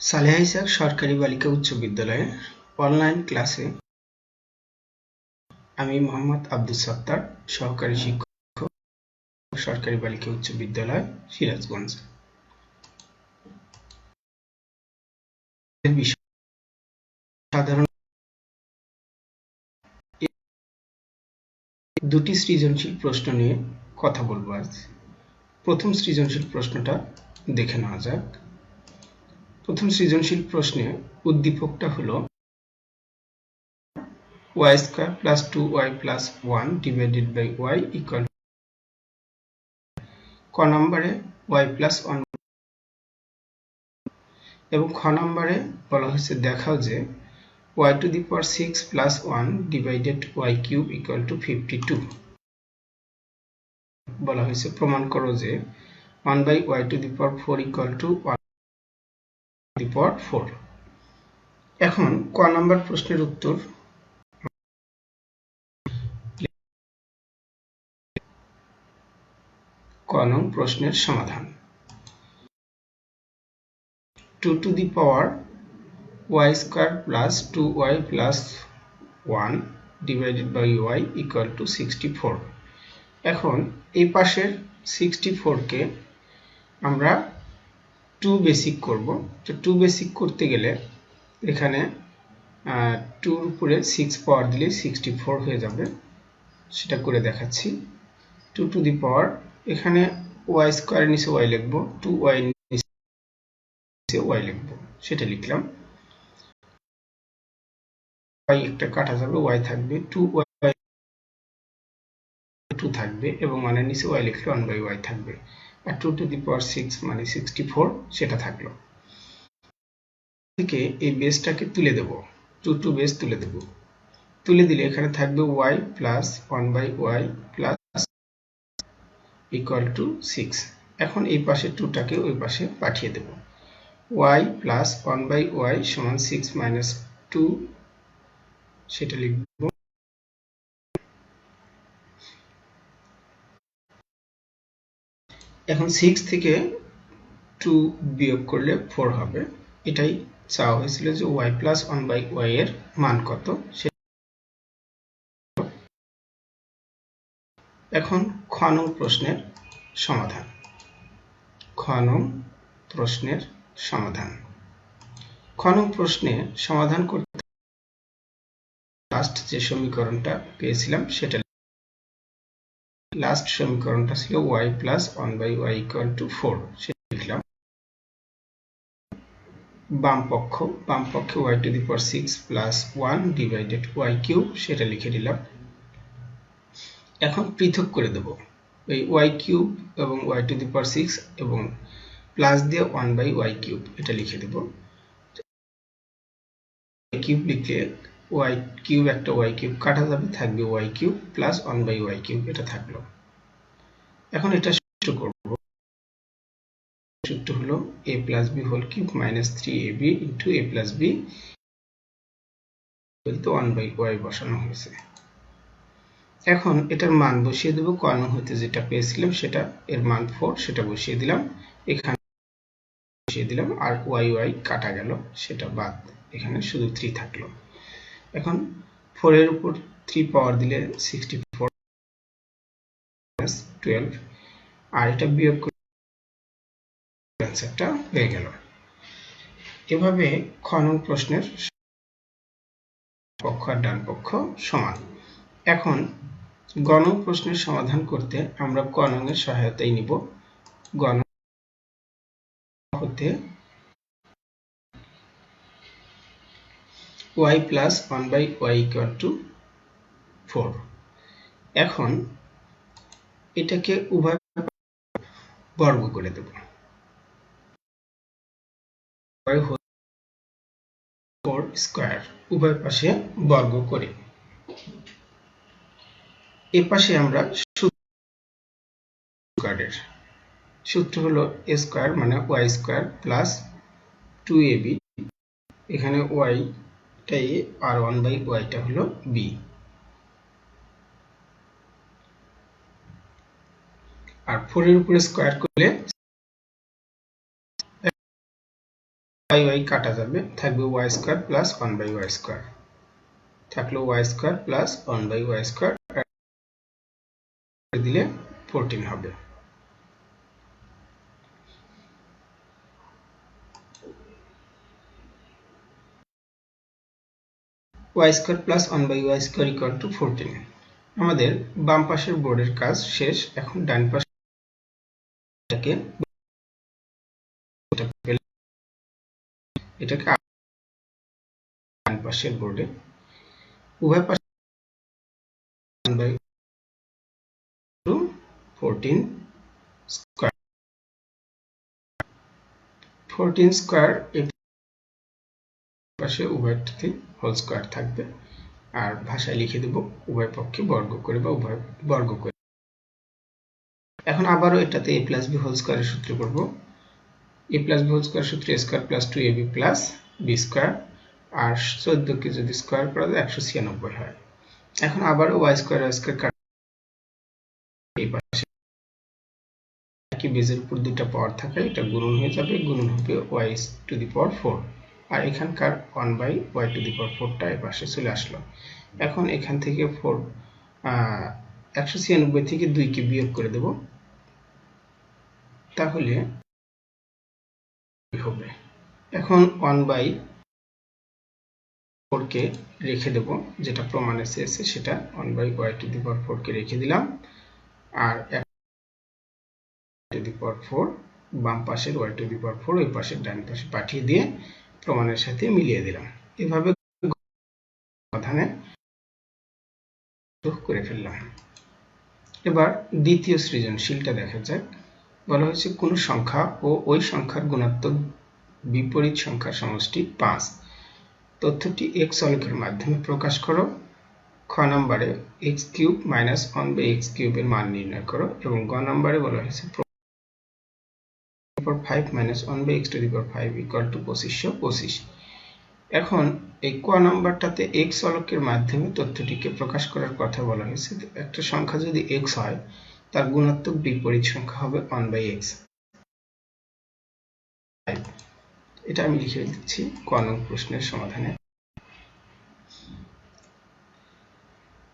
সালেহা ইসাক সরকারি বালিকা উচ্চ বিদ্যালয়ে অনলাইন ক্লাসে আমি মোহাম্মদ আব্দুল সত্তার সহকারী শিক্ষক, সরকারি বালিকা উচ্চ বিদ্যালয়, সিরাজগঞ্জ। সাধারণ দুটি সৃজনশীল প্রশ্ন নিয়ে কথা বলব আজ। প্রথম সৃজনশীল প্রশ্নটা দেখে নেওয়া যাক। প্রথম সৃজনশীল প্রশ্নে উদ্দীপকটা হলো y square plus two y plus one divided by y equal ক নম্বরে ওয়াই প্লাস ওয়ান এবং খ নম্বরে বলা হয়েছে দেখাও যে y to the power six plus one divided y cube equal to fifty two বলা হয়েছে, প্রমাণ করো যে one by y to the power four equal to one power four এখন ক নাম্বার প্রশ্নের উত্তর। ক নং প্রশ্নের সমাধান। Two to the power y square plus two y plus one divided by y equal to sixty four এখন এই পাশের সিক্সটি ফোরকে আমরা টু বেসিক করব। তো টু বেসিক করতে গেলে এখানে টুর উপরে সিক্স পাওয়ার দিলে সিক্সটি ফোর হয়ে যাবে। সেটা করে দেখাচ্ছি। টু টু দি পাওয়ার এখানে ওয়াই স্কোয়ারের নিচে ওয়াই লিখব টু ওয়াই নিচে ওয়াই লিখব, সেটা লিখলাম। ওয়াই একটা কাটা যাবে ওয়াই থাকবে টু ওয়াই টু থাকবে এবং মানের নিচে ওয়াই লিখলে ওয়ান বাই ওয়াই থাকবে। আর টু টু দি পাওয়ার মানে সিক্সটি ফোর সেটা থাকল। থেকে এই বেসটাকে তুলে দেব। টু টু বেস তুলে দেব। তুলে দিলে এখানে থাকবে y plus one two six এখন এই পাশে টুটাকে ওই পাশে পাঠিয়ে দেব। Y plus one by y সমান সিক্স মাইনাস টু সেটা লিখব এখন সিক্স থেকে টু বিয়োগ করলে ফোর হবে। এটাই চাওয়া হয়েছিল যে y plus one by y এর মান কত? এখন খ নং প্রশ্নের সমাধান। খ নং প্রশ্নের সমাধান। খ নং প্রশ্নে সমাধান করতে লাস্ট যে সমীকরণটা পেয়েছিলাম সেটা লাস্ট সমীকরণটা ছিল y plus one by y equal to four সেটা লিখলাম। বাম পক্ষ, বাম পক্ষে y to the power six plus one divided y cube সেটা লিখে দিলাম। এখন পৃথক করে দেব। এই ওয়াই কিউব এবং y to the power six এবং প্লাস দিয়ে ওয়ান বাই ওয়াই কিউব এটা লিখে দেব। কিউব লিখলে ওয়াই কিউব একটা ওয়াই কিউব কাটা যাবে, থাকবে y cube plus one by y cube এটা থাকল। এখন এটা সূত্র করব। সূত্র হলো a plus b whole cube minus three a b into a plus b one by y বসানো হয়েছে। এখন এটার মান বসিয়ে দেবো কর্ণ হইতে যেটা পেয়েছিলাম সেটা, এর মান ফোর সেটা বসিয়ে দিলাম। এখানে বসিয়ে দিলাম, আর ওয়াই ওয়াই কাটা গেল, সেটা বাদ। এখানে শুধু থ্রি থাকল। এখন ফোর এর উপর থ্রি পাওয়ার দিলে সিক্সটি ফোর টুয়েলভ আর এটা বিয়োগ করে অ্যান্সারটা হয়ে গেল। এভাবে খ নং প্রশ্নের পক্ষ আর ডান পক্ষ সমান। এখন গণ প্রশ্নের সমাধান করতে আমরা নং এর সহায়তাই নিব। গণ হতে y plus one by y equal to four এখন এটাকে উভয় বর্গ করে দেব। উভয় পাশে বর্গ করে। এ পাশে আমরা স্কোয়ারের সূত্র হলো স্কোয়ার মানে y square plus two a b এখানে ওয়াই টা এ আর ওয়ান বাই ওয়াইটা হলো বি আর ফোর এর উপরে স্কোয়ার করলে ওয়াই ওয়াই কাটা যাবে, থাকবে y square plus one by y square থাকল y square plus one by y square দিলে ফোরটিন হবে। Y square plus one by y square equal to fourteen আমাদের বাম পাশের বোর্ডের কাজ শেষ, এখন ডান পাশে এটাকে ডান পাশের বোর্ডে উভয় পাশে ফোরটিন স্কোয়ার ফোরটিন স্কোয়ার পাশে উভয়টিতে হোল স্কোয়ার থাকবে। আর ভাষায় লিখে দেব, উভয় পক্ষে বর্গ করে বা উভয় বর্গ করে। এখন আবারও এটাতে এ প্লাস বি হোল স্কোয়ারের সূত্র করব। A plus b whole square সূত্র square plus two a b plus b square আর চোদ্দকে যদি স্কোয়ার করা যায়, একশো ছিয়ানব্বই হয়। এখন আবারও ওয়াই স্কোয়ার ওয়াই স্কোয়ার এই পাশে একই বেজের উপর দুটা পাওয়ার থাকে এটা গুণন হয়ে যাবে, গুণন হবে y to the power four আর এখানকার one by y to the power ফোরটা এ পাশে চলে আসলো। এখন এখান থেকে ফোর একশো ছিয়ানব্বই থেকে দুইকে বিয়োগ করে দেব। তাহলে হবে। এখন ওয়ান বাই ফোরকে রেখে দেব, যেটা প্রমাণে চেয়েছে সেটা one by y to the power ফোরকে রেখে দিলাম। আর টু দি পাওয়ার ফোর বাম পাশের y to the power four ওই পাশের ডান পাশে পাঠিয়ে দিয়ে প্রমাণের সাথে মিলিয়ে দিলাম। এভাবে সমাধানে করে ফেললাম। এবার দ্বিতীয় সৃজনশীলটা দেখা যাক। বলা হয়েছে, কোন সংখ্যা ও ওই সংখ্যার গুণাত্মক বিপরীত সংখ্যার সমষ্টি পাঁচ। তথ্যটি এক্স অলেখের মাধ্যমে প্রকাশ করো। খ নম্বরে x cube minus one by x কিউবের মান নির্ণয় করো এবং গ নম্বরে বলা হয়েছে power five minus one by x to the power five equal to পঁচিশশো পঁচিশ এখন এই ক নাম্বারটাতে এক্স অলকের মাধ্যমে তথ্যটিকে প্রকাশ করার কথা বলা হয়েছে। একটা সংখ্যা যদি এক্স হয়, তার গুণাত্মক বিপরীত সংখ্যা হবে ওয়ান বাই এক্স এটা আমি লিখে দিচ্ছি ক নং প্রশ্নের সমাধানে।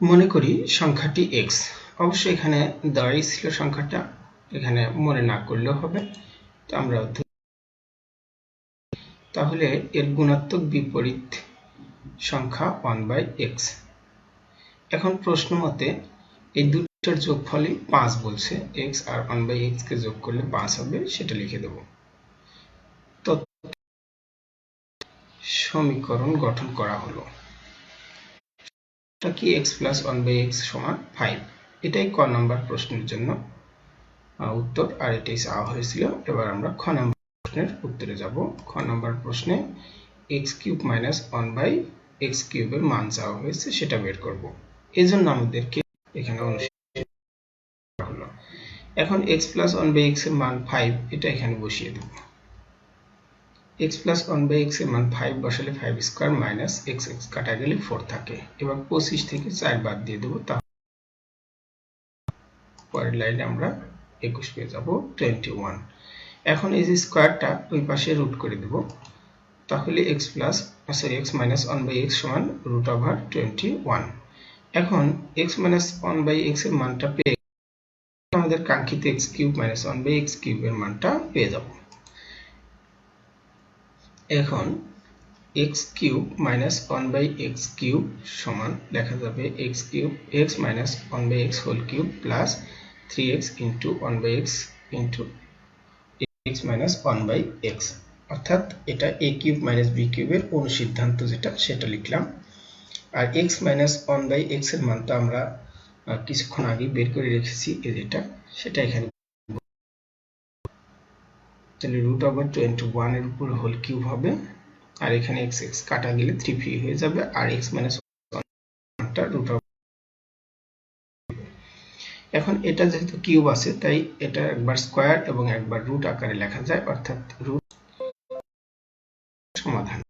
মনে করি সংখ্যাটি এক্স অবশ্যই এখানে দেওয়াই ছিল সংখ্যাটা, এখানে মনে না করলেও হবে। তো আমরা তাহলে এর গুণাত্মক বিপরীত সংখ্যা ওয়ান বাই এক্স এখন প্রশ্ন মতে এই দুটার যোগফলই পাঁচ বলছে এক্স আর ওয়ান বাই এক্স কে যোগ করলে পাঁচ হবে, সেটা লিখে দেব। তো সমীকরণ গঠন করা হলো। কি x plus one by x সমান ফাইভ এটাই ক নম্বর প্রশ্নের জন্য। উত্তর, আর এটাই চাওয়া হয়েছিল। এবার আমরা খ নম্বর প্রশ্নের উত্তরে যাব। খ নম্বর প্রশ্নে x cube minus one by x কিউবের মান চাওয়া হয়েছে, সেটা বের করব। জন্য আমাদেরকে এখানে হলো। এখন এক্স প্লাস ওয়ান বাই এক্সের মান ফাইভ এটা এখানে বসিয়ে দেব। এক্স প্লাস ওয়ান বাই এক্সের মান ফাইভ বসালে five square minus x x কাটা গেলে ফোর থাকে। এবার পঁচিশ থেকে চার বাদ দিয়ে দেবো তা পরের লাইনে আমরা একুশ পেয়ে যাব টোয়েন্টি ওয়ান এখন এই যে স্কোয়ারটা ওই পাশে রুট করে দেব, তাহলে x plus sorry x minus one by x সমান রুট ওভার টোয়েন্টি ওয়ান এখন এক্স মাইনাস ওয়ান বাই এক্সের মানটা পেয়ে আমাদের কাঙ্ক্ষিত x cube minus one by x cube এর মানটা পেয়ে যাব। এখন x cube minus one by x cube সমান লেখা যাবে x cube x minus one by x whole cube plus three x into one by x into x minus one by x অর্থাৎ এটা এ কিউব মাইনাস বি কিউবের অনুসিদ্ধান্ত যেটা, সেটা লিখলাম। আর এক্স মাইনাস ওয়ান বাই এক্সের মান তো আমরা কিছুক্ষণ আগে বের করে রেখেছি এই যেটা, সেটা এখানে তাহলে রুট ওভার টোয়েন্টি ওয়ানের উপর হোল কিউব হবে। আর এখানে এক্স এক্স কাটা গেলে থ্রি ফ্রি হয়ে যাবে। আর এক্স মাইনাস ওয়ানটা রুট এখন এটা যেহেতু কিউব আছে, তাই এটা একবার স্কোয়ার এবং একবার রুট আকারে লেখা যায়, অর্থাৎ রুট সমাধান।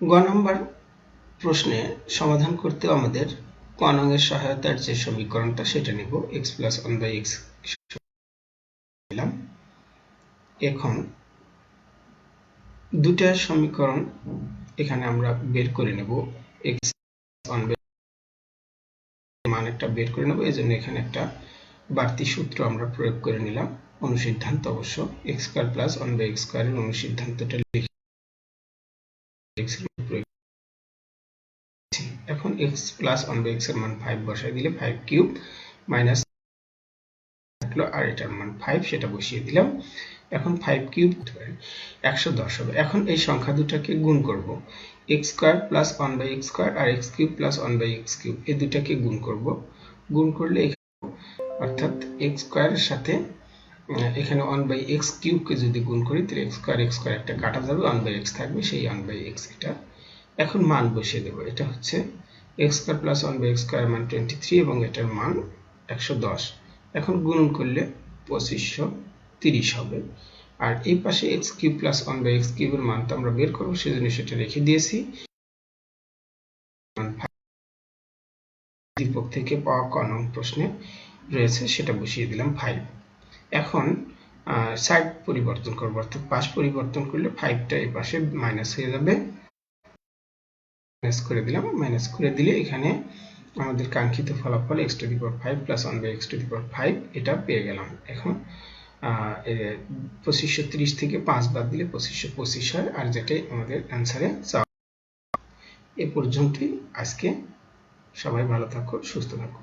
গ নম্বর প্রশ্নে সমাধান করতে আমাদের কনঙের সহায়তার যে সমীকরণটা সেটা নিব x plus one by x এখন দুটা সমীকরণ এখানে আমরা বের করে নেব এক্স মান একটা বের করে নেব এই জন্য এখানে একটা বাড়তি সূত্র আমরা প্রয়োগ করে নিলাম। অনুসিদ্ধান্ত অবশ্য x square plus one by x স্কোয়ারের অনুসিদ্ধান্তটা লিখে। এখন এক্স প্লাস ওয়ান বাই এক্সের মান ফাইভ বসাই দিলে ফাইভ কিউব মাইনাস থাকল, আর এটার মান ফাইভ সেটা বসিয়ে দিলাম। এখন ফাইভ কিউব একশো দশ হবে। এখন এই সংখ্যা দুটাকে গুণ করব। X square plus one by x square R x cube plus one by x cube এই দুটাকে গুণ করব। গুণ করলে অর্থাৎ এক্স স্কোয়ারের সাথে এখানে ওয়ান বাই এক্স কিউবকে যদি গুণ করি, তাহলে এক্স স্কোয়ার এক্স স্কোয়ার একটা কাটা যাবে ওয়ান বাই এক্স থাকবে, সেই ওয়ান বাই এক্স এটা। এখন মান বসিয়ে দেবো, এটা হচ্ছে x square plus one by x square মান টোয়েন্টি থ্রি এবং এটার মান একশো দশ। এখন গুণন করলে পঁচিশশো তিরিশ হবে। আর এই পাশে x cube plus one by x কিউবের মান তো আমরা বের করব, সেজন্য সেটা রেখে দিয়েছি। দীপক থেকে পাওয়া ক নং প্রশ্নে রয়েছে, সেটা বসিয়ে দিলাম ফাইভ এখন সাইড পরিবর্তন করব, অর্থাৎ পাশ পরিবর্তন করলে ফাইভটা এই পাশে মাইনাস হয়ে যাবে। মাইনাস করে দিলাম মাইনাস করে দিলে এখানে আমাদের কাঙ্ক্ষিত ফলাফল x to the power five plus one by x to the power five এটা পেয়ে গেলাম। এখন পঁচিশশো তিরিশ থেকে পাঁচ বাদ দিলে পঁচিশশো পঁচিশ হয়, আর যেটাই আমাদের অ্যান্সারে এ পর্যন্তই আজকে। সবাই ভালো থাকো, সুস্থ থাকো।